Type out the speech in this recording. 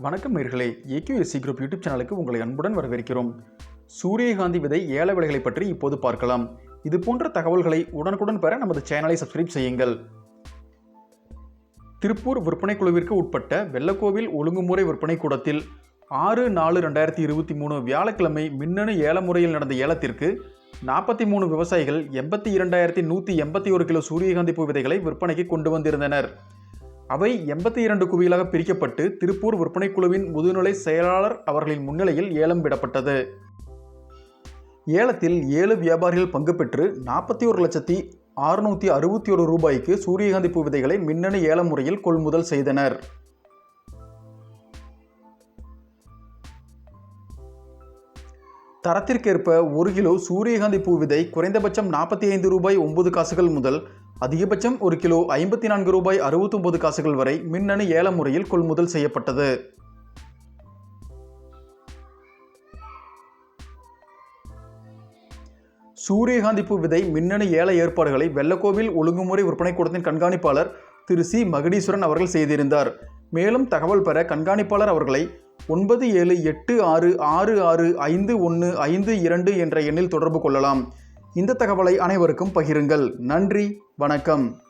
வணக்கம் நேர்களே. AKSC group YouTube சேனலுக்கு உங்களை அன்புடன் வரவேற்கிறோம். சூரியகாந்தி விதை ஏல விலைகளை பற்றி இப்போது பார்க்கலாம். இது போன்ற தகவல்களை உடனுக்குடன் பெற நமது சேனலை சப்ஸ்கிரைப் செய்யுங்கள். திருப்பூர் விற்பனை குழுவிற்கு உட்பட்ட வெள்ளக்கோவில் ஒழுங்குமுறை விற்பனை கூடத்தில் ஆறு நாலு ரெண்டாயிரத்தி இருபத்தி மூணு வியாழக்கிழமை மின்னணு ஏல முறையில் நடந்த ஏலத்திற்கு நாற்பத்தி மூணு விவசாயிகள் எண்பத்தி இரண்டாயிரத்தி நூற்றி எண்பத்தி ஒரு கிலோ சூரியகாந்தி பூ விதைகளை விற்பனைக்கு கொண்டு வந்திருந்தனர். அவை எண்பத்தி இரண்டு குவியலாக பிரிக்கப்பட்டு திருப்பூர் விற்பனை குழுவின் முதுநிலை செயலாளர் அவர்களின் முன்னிலையில் ஏலம் விடப்பட்டது ஏலத்தில் ஏழு வியாபாரிகள் பங்கு பெற்று நாற்பத்தி ஒரு லட்சத்தி அறுநூற்றி அறுபத்தி ஒரு ரூபாய்க்கு சூரியகாந்தி பூ விதைகளை மின்னணு ஏல முறையில் கொள்முதல் செய்தனர். தரத்திற்கேற்ப ஒரு கிலோ சூரியகாந்தி பூ விதை குறைந்தபட்சம் நாற்பத்தி ஐந்து ரூபாய் ஒன்பது காசுகள் முதல் அதிகபட்சம் ஒரு கிலோ ஐம்பத்தி நான்கு ரூபாய் அறுபத்தொம்பது காசுகள் வரை மின்னணு ஏல முறையில் கொள்முதல் செய்யப்பட்டது. சூரியகாந்தி பூ விதை மின்னணு ஏல ஏற்பாடுகளை வெள்ளக்கோவில் ஒழுங்குமுறை விற்பனை கூடத்தின் கண்காணிப்பாளர் திரு சி மகடீஸ்வரன் அவர்கள் செய்திருந்தார். மேலும் தகவல் பெற கண்காணிப்பாளர் அவர்களை ஒன்பது ஏழு எட்டு ஆறு ஆறு ஆறு ஐந்து ஒன்று ஐந்து இரண்டு என்ற எண்ணில் தொடர்பு கொள்ளலாம். இந்த தகவலை அனைவருக்கும் பகிருங்கள். நன்றி வணக்கம்.